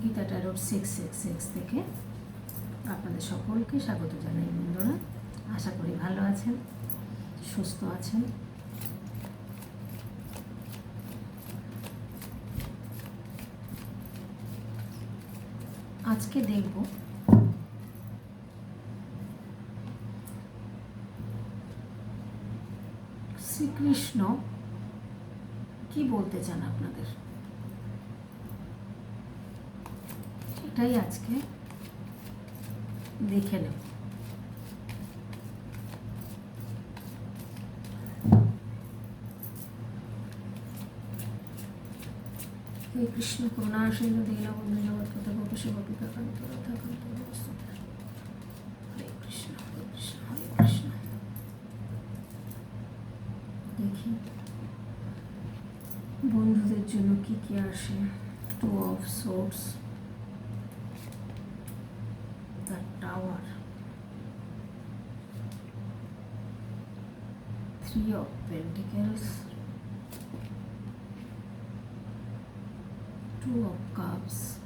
Gita tarot six six six থেকে আপনাদের সকলকে স্বাগত জানাই বন্ধুরা। আশা করি ভালো আছেন, সুস্থ আছেন। আজকে দেখব শ্রীকৃষ্ণ কি বলতে চান আপনাদের? এটাই আজকে। দেখে নেব হে কৃষ্ণ, করুণা সিন্ধু জগৎ কথা গোপী গোপিকা, কান্ত, রাধা হরে কৃষ্ণ হরে কৃষ্ণ দেখি। বন্ধুদের জন্য কি কি আসে? Two of source equals 2 of cups.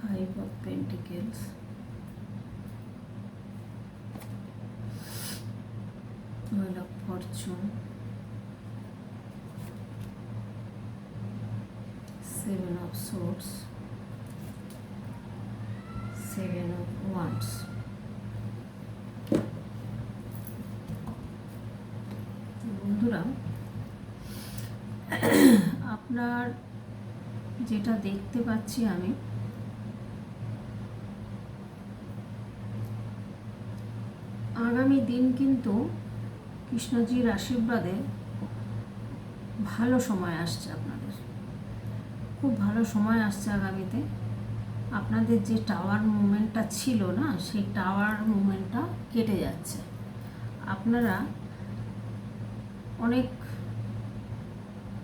Five of pentacles. Wheel of fortune. Seven of swords. বন্ধুরা, আপনার যেটা দেখতে পাচ্ছি আমি, আগামী দিন কিন্তু কৃষ্ণজির আশীর্বাদে ভালো সময় আসছে আপনাদের। খুব ভালো সময় আসছে আগামীতে। আপনাদের যে টাওয়ার মুভমেন্টটা ছিল না, সেই টাওয়ার মুভমেন্টটা কেটে যাচ্ছে। আপনারা অনেক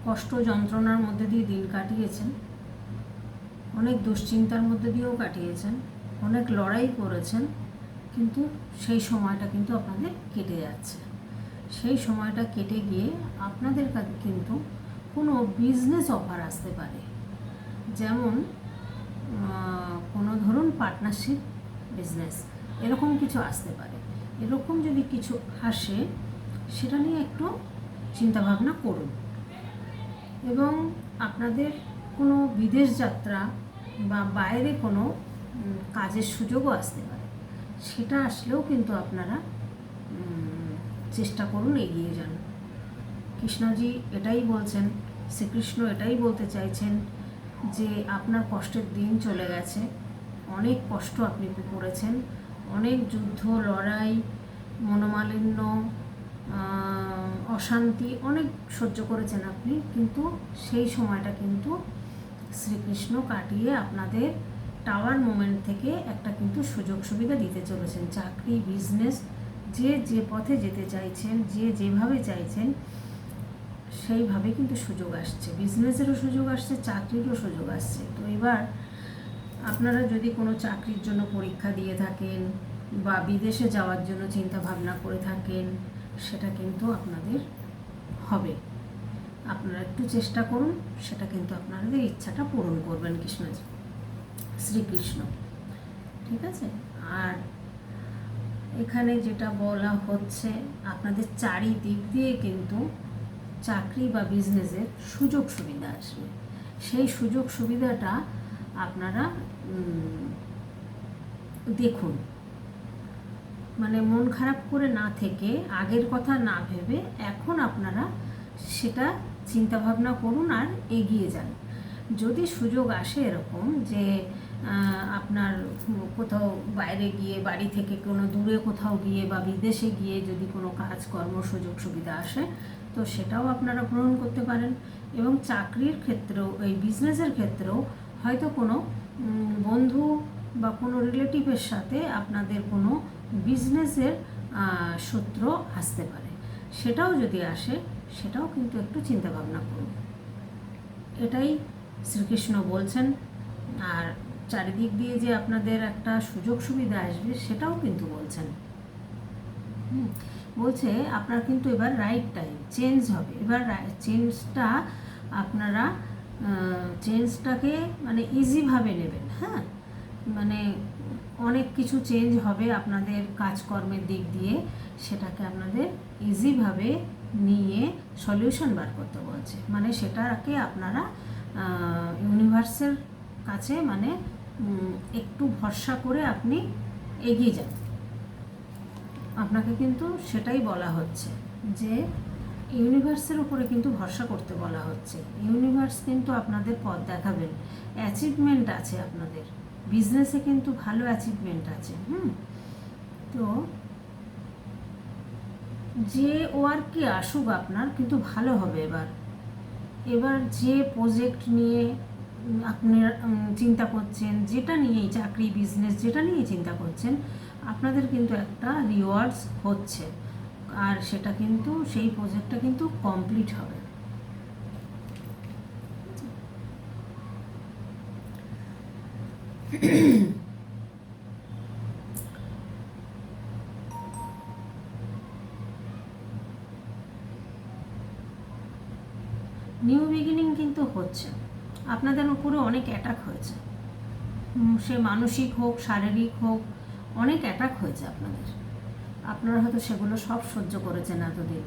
কষ্ট যন্ত্রণার মধ্যে দিয়ে দিন কাটিয়েছেন। অনেক দুশ্চিন্তার মধ্যে দিয়েও কাটিয়েছেন। অনেক লড়াই করেছেন। কিন্তু সেই সময়টা কিন্তু আপনাদের কেটে যাচ্ছে। সেই সময়টা কেটে গিয়ে আপনাদের কাছে কিন্তু কোনো বিজনেস অফার আসতে পারে। যেমন কোনো ধরুন পার্টনারশিপ বিজনেস এরকম কিছু আসতে পারে। এরকম যদি কিছু আসে, সেটা নিয়ে একটু চিন্তাভাবনা করুন। এবং আপনাদের কোনো বিদেশ যাত্রা বা বাইরে কোনো কাজের সুযোগও আসতে পারে। সেটা আসলেও কিন্তু আপনারা চেষ্টা করুন এগিয়ে যান। কৃষ্ণজি এটাই বলছেন, শ্রীকৃষ্ণ এটাই বলতে চাইছেন যে আপনার কষ্টের দিন চলে গেছে। অনেক কষ্ট আপনি করেছেন। অনেক যুদ্ধ, লড়াই, মনোমালিন্য অশান্তি অনেক সহ্য করেছেন আপনি, কিন্তু সেই সময়টা কিন্তু শ্রীকৃষ্ণ কাটিয়ে আপনাদের টাওয়ার মোমেন্ট থেকে একটা কিন্তু সুযোগ সুবিধা দিতে চলেছেন। চাকরি বিজনেস যে যে পথে যেতে চাইছেন, যে যেভাবে চাইছেন, সেইভাবে কিন্তু সুযোগ আসছে। বিজনেসেরও সুযোগ আসছে, চাকরিরও সুযোগ আসছে। তো এবার আপনারা যদি কোনো চাকরির জন্য পরীক্ষা দিয়ে থাকেন বা বিদেশে যাওয়ার জন্য চিন্তা ভাবনা করে থাকেন সেটা কিন্তু আপনাদের হবে। আপনারা একটু চেষ্টা করুন, সেটা কিন্তু আপনাদের ইচ্ছাটা পূরণ করবেন কৃষ্ণজি শ্রীকৃষ্ণ। ঠিক আছে? আর এখানে যেটা বলা হচ্ছে, আপনাদের চারিদিক দিয়ে কিন্তু চাকরি বা বিজনেসের সুযোগ সুবিধা আসবে। সেই সুযোগ সুবিধাটা আপনারা দেখুন। মানে মন খারাপ করে না থেকে, আগের কথা না ভেবে এখন আপনারা সেটা চিন্তা ভাবনা করুন আর এগিয়ে যান। যদি সুযোগ আসে এরকম যে আপনার কোথাও বাইরে গিয়ে, বাড়ি থেকে কোনো দূরে কোথাও গিয়ে বা বিদেশে গিয়ে যদি কোনো কাজকর্ম সুযোগ, সুবিধা আসে, তো সেটাও আপনারা গ্রহণ করতে পারেন। এবং চাকরির ক্ষেত্রেও, এই বিজনেসের ক্ষেত্রেও হয়তো কোনো বন্ধু বা কোনো রিলেটিভের সাথে আপনাদের কোনো বিজনেসের সূত্র আসতে পারে। সেটাও যদি আসে, সেটাও কিন্তু একটু চিন্তা ভাবনা করুন। এটাই শ্রীকৃষ্ণ বলছেন। আর চারিদিক দিয়ে যে আপনাদের একটা সুযোগ সুবিধা আসবে, সেটাও কিন্তু বলছেন। বলছে আপনার কিন্তু এবার রাইট টাইম চেঞ্জ হবে। এবার চেঞ্জটা আপনারা চেঞ্জটাকে মানে ইজিভাবে নেবেন হ্যাঁ? মানে অনেক কিছু চেঞ্জ হবে আপনাদের কাজকর্মের দিক দিয়ে। সেটাকে আপনাদের ইজিভাবে নিয়ে সলিউশন বার করতে বলছে। মানে সেটাকে আপনারা ইউনিভার্সের কাছে মানে একটু ভরসা করে আপনি এগিয়ে যান। আপনাকে কিন্তু সেটাই বলা হচ্ছে যে ইউনিভার্সের উপরে কিন্তু ভরসা করতে বলা হচ্ছে। ইউনিভার্স কিন্তু আপনাদের পথ দেখাবেন। অ্যাচিভমেন্ট আছে আপনাদের। বিজনেসে কিন্তু ভালো অ্যাচিভমেন্ট আছে, হুম? তো যে ওয়ার্কে আসুক আপনার, কিন্তু ভালো হবে এবার। এবার যে প্রজেক্ট নিয়ে আপনি চিন্তা করছেন, যেটা নিয়েই চাকরি বিজনেস যেটা নিয়ে চিন্তা করছেন, আপনাদের কিন্তু একটা রিওয়ার্ডস হচ্ছে। আর সেটা কিন্তু, সেই প্রজেক্টটা কিন্তু কমপ্লিট হবে। নিউ বিগিনিং কিন্তু হচ্ছে। আপনাদের উপরে অনেক অ্যাটাক হয়েছে। সে মানসিক হোক, শারীরিক হোক, অনেক অ্যাটাক হয়েছে আপনাদের। আপনারা হয়তো সেগুলো সব সহ্য করেছেন এতদিন।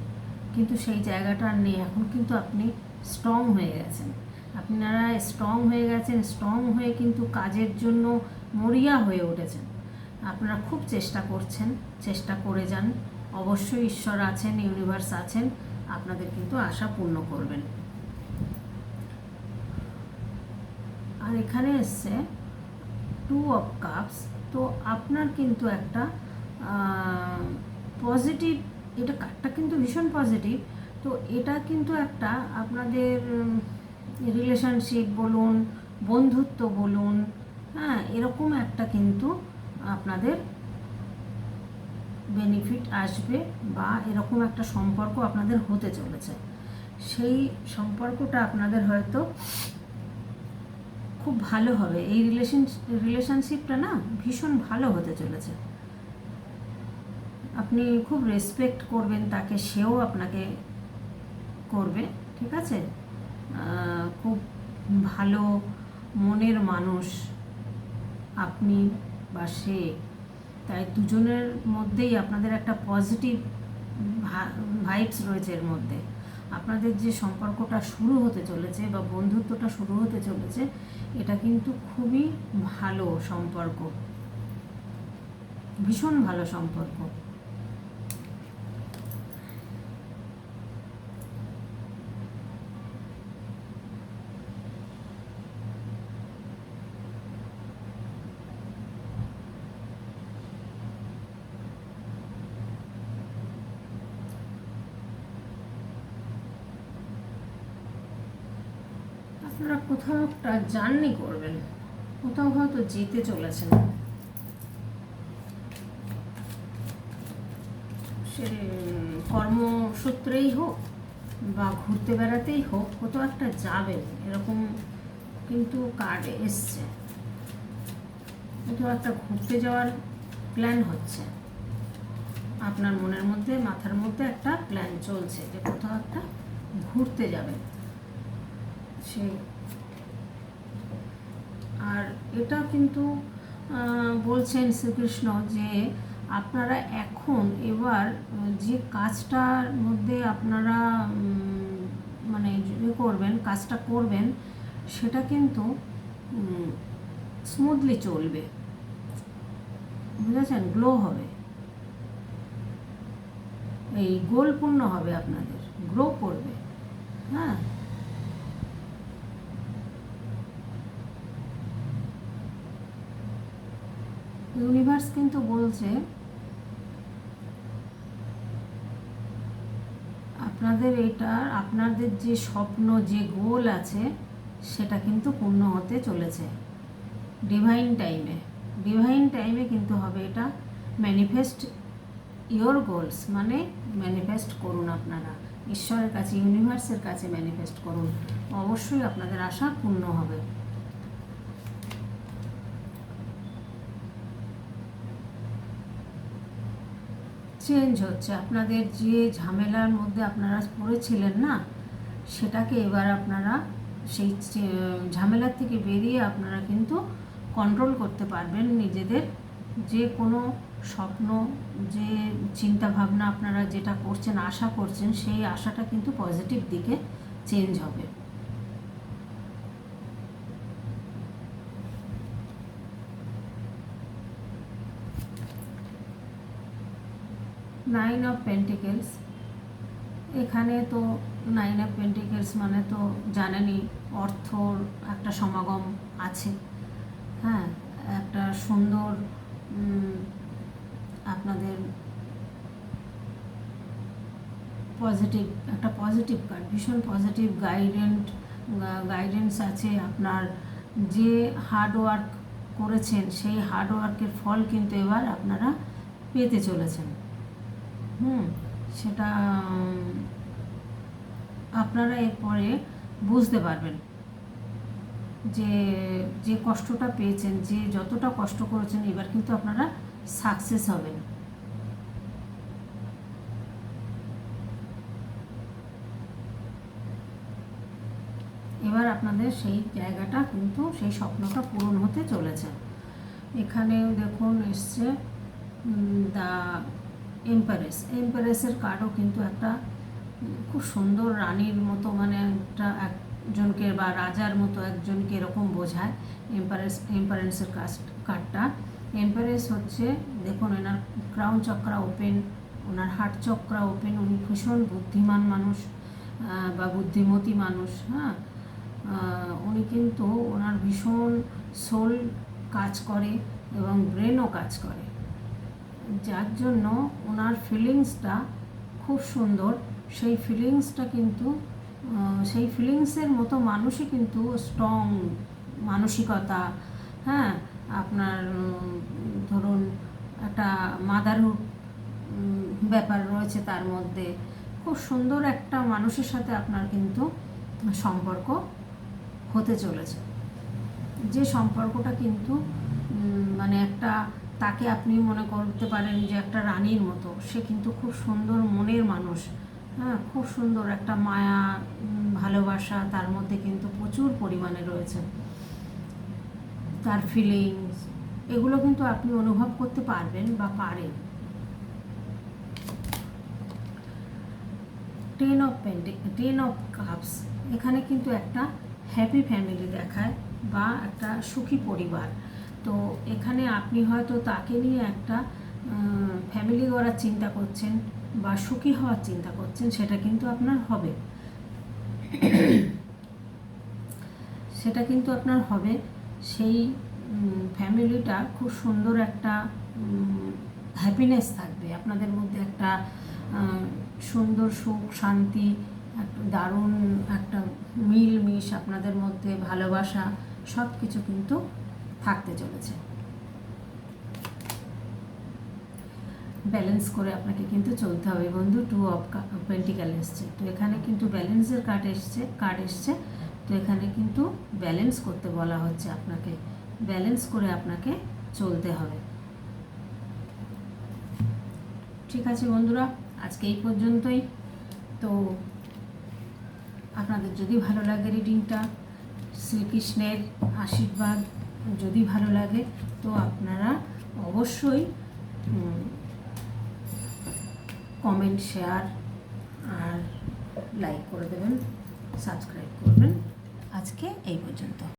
কিন্তু সেই জায়গাটা আর নেই। এখন কিন্তু আপনি স্ট্রং হয়ে গেছেন। আপনারা স্ট্রং হয়ে গেছেন স্ট্রং হয়ে কিন্তু কাজের জন্য মরিয়া হয়ে উঠেছেন। আপনারা খুব চেষ্টা করছেন, চেষ্টা করে যান। অবশ্যই ঈশ্বর আছেন ইউনিভার্স আছেন, আপনাদের কিন্তু আশা পূর্ণ করবেন। আর এখানে এসছে টু অফ কাপস তো আপনার কিন্তু একটা পজিটিভ এটা কার্ডটা কিন্তু ভীষণ পজিটিভ তো এটা কিন্তু একটা আপনাদের রিলেশনশিপ বলুন, বন্ধুত্ব বলুন হ্যাঁ এরকম একটা কিন্তু আপনাদের বেনিফিট আসবে বা এরকম একটা সম্পর্ক আপনাদের হতে চলেছে। সেই সম্পর্কটা আপনাদের হয়তো খুব ভালো হবে। এই রিলেশন রিলেশনশিপটা না ভীষণ ভালো হতে চলেছে। আপনি খুব রেসপেক্ট করবেন তাকে, সেও আপনাকে করবে, ঠিক আছে? খুব ভালো মনের মানুষ আপনি বা সে। তাই দুজনের মধ্যেই আপনাদের একটা পজিটিভ ভাইবস রয়েছে এর মধ্যে। আপনাদের যে সম্পর্কটা শুরু হতে চলেছে বা বন্ধুত্বটা শুরু হতে চলেছে, এটা কিন্তু খুবই ভালো সম্পর্ক। ভীষণ ভালো সম্পর্ক আপনারা কোথাও একটা জার্নি করবেন। কোথাও হয়তো যেতে চলেছেন। সে কর্মসূত্রেই হোক বা ঘুরতে বেড়াতেই হোক, কোথাও একটা যাবেন। এরকম কিন্তু কার্ড এসছে। কোথাও একটা ঘুরতে যাওয়ার প্ল্যান হচ্ছে। আপনার মনের মধ্যে, মাথার মধ্যে একটা প্ল্যান চলছে যে কোথাও একটা ঘুরতে যাবেন। সে এটা কিন্তু বলছেন শ্রীকৃষ্ণ যে আপনারা এখন এবার যে কাজটার মধ্যে আপনারা মানে ইয়ে করবেন, কাজটা করবেন, সেটা কিন্তু স্মুথলি চলবে। বুঝেছেন? গ্লো হবে। এই গোল পূর্ণ হবে আপনাদের। গ্রো করবে। হ্যাঁ? ইউনিভার্স কিন্তু বলছে, আপনাদের এটা আপনাদের যে স্বপ্ন, যে গোল আছে, সেটা কিন্তু পূর্ণ হতে চলেছে। ডিভাইন টাইমে ডিভাইন টাইমে কিন্তু হবে এটা ম্যানিফেস্ট ইয়োর গোলস মানে ম্যানিফেস্ট করুন আপনারা। ঈশ্বরের কাছে, ইউনিভার্সের কাছে ম্যানিফেস্ট করুন। অবশ্যই আপনাদের আশা পূর্ণ হবে। চেঞ্জ হচ্ছে। আপনাদের যে ঝামেলার মধ্যে আপনারা পড়েছিলেন না, সেটাকে এবার আপনারা সেই ঝামেলার থেকে বেরিয়ে আপনারা কিন্তু কন্ট্রোল করতে পারবেন নিজেদের। যে কোনো স্বপ্ন, যে চিন্তা ভাবনা আপনারা যেটা করছেন, আশা করছেন, সেই আশাটা কিন্তু পজিটিভ দিকে চেঞ্জ হবে। নাইন অফ পেন্টিকেলস এখানে তো নাইন অফ পেন্টিকেলস মানে তো জানেনই, অর্থর একটা সমাগম আছে। হ্যাঁ একটা সুন্দর আপনাদের পজিটিভ একটা পজিটিভ কার্ড ভীষণ পজিটিভ গাইডেন্ট গাইডেন্স আছে আপনার। যে হার্ড ওয়ার্ক করেছেন, সেই হার্ড ওয়ার্কের ফল কিন্তু এবার আপনারা পেতে চলেছেন। হুম, সেটা আপনারা এরপরে বুঝতে পারবেন যে যে কষ্টটা পেয়েছেন, যে যতটা কষ্ট করেছেন, এবার কিন্তু আপনারা সাকসেস হবেন। এবার আপনাদের সেই জায়গাটা কিন্তু, সেই স্বপ্নটা পূরণ হতে চলেছে। এখানেও দেখুন, এসছে দ্য এম্পারেস এম্পারেসের কার্ডও কিন্তু একটা খুব সুন্দর রানীর মতো মানে একটা একজনকে বা রাজার মতো একজনকে এরকম বোঝায় এম্পারেস এম্পারেন্সের কার্ডটা এম্পারেস হচ্ছে, দেখুন, এনার ক্রাউন চক্রা ওপেন ওনার হার্ট চক্রা ওপেন উনি ভীষণ বুদ্ধিমান মানুষ বা বুদ্ধিমতী মানুষ হ্যাঁ? উনি কিন্তু ওনার ভীষণ সোল কাজ করে এবং ব্রেনও কাজ করে। যার জন্য ওনার ফিলিংসটা খুব সুন্দর। সেই ফিলিংসটা কিন্তু সেই ফিলিংসের মতো মানুষই কিন্তু স্ট্রং মানসিকতা হ্যাঁ? আপনার ধরুন একটা মাদারহুড ব্যাপার রয়েছে তার মধ্যে। খুব সুন্দর একটা মানুষের সাথে আপনার কিন্তু সম্পর্ক হতে চলেছে। যে সম্পর্কটা কিন্তু মানে একটা তাকে আপনি মনে করতে পারেন যে একটা রানীর মতো। সে কিন্তু খুব সুন্দর মনের মানুষ। হ্যাঁ খুব সুন্দর একটা মায়া ভালোবাসা তার মধ্যে কিন্তু প্রচুর পরিমাণে রয়েছে। তার ফিলিংস এগুলো কিন্তু আপনি অনুভব করতে পারবেন বা পারেন। Ten of pentacles ten of cups এখানে কিন্তু একটা হ্যাপি ফ্যামিলি দেখায় বা একটা সুখী পরিবার। তো এখানে আপনি হয়তো তাকে নিয়ে একটা ফ্যামিলি গড়ার চিন্তা করছেন বা সুখী হওয়ার চিন্তা করছেন, সেটা কিন্তু আপনার হবে। সেটা কিন্তু আপনার হবে। সেই ফ্যামিলিটা খুব সুন্দর একটা হ্যাপিনেস থাকবে। আপনাদের মধ্যে একটা সুন্দর সুখ, শান্তি দারুণ একটা মিল মিশ আপনাদের মধ্যে ভালোবাসা সব কিছু কিন্তু থাকতে চলেছে। ব্যালেন্স করে আপনাকে কিন্তু চলতে হবে বন্ধু। টু অফ পেন্টিক্যাল এসছে। তো এখানে কিন্তু ব্যালেন্সের কার্ড এসছে কার্ড এসছে। তো এখানে কিন্তু ব্যালেন্স করতে বলা হচ্ছে আপনাকে। ব্যালেন্স করে আপনাকে চলতে হবে। ঠিক আছে বন্ধুরা, আজকে এই পর্যন্তই। তো আপনাদের যদি ভালো লাগে রিডিংটা শ্রীকৃষ্ণের আশীর্বাদ। যদি ভালো লাগে, তো আপনারা অবশ্যই কমেন্ট শেয়ার আর লাইক করে দেবেন সাবস্ক্রাইব করবেন। আজকে এই পর্যন্ত।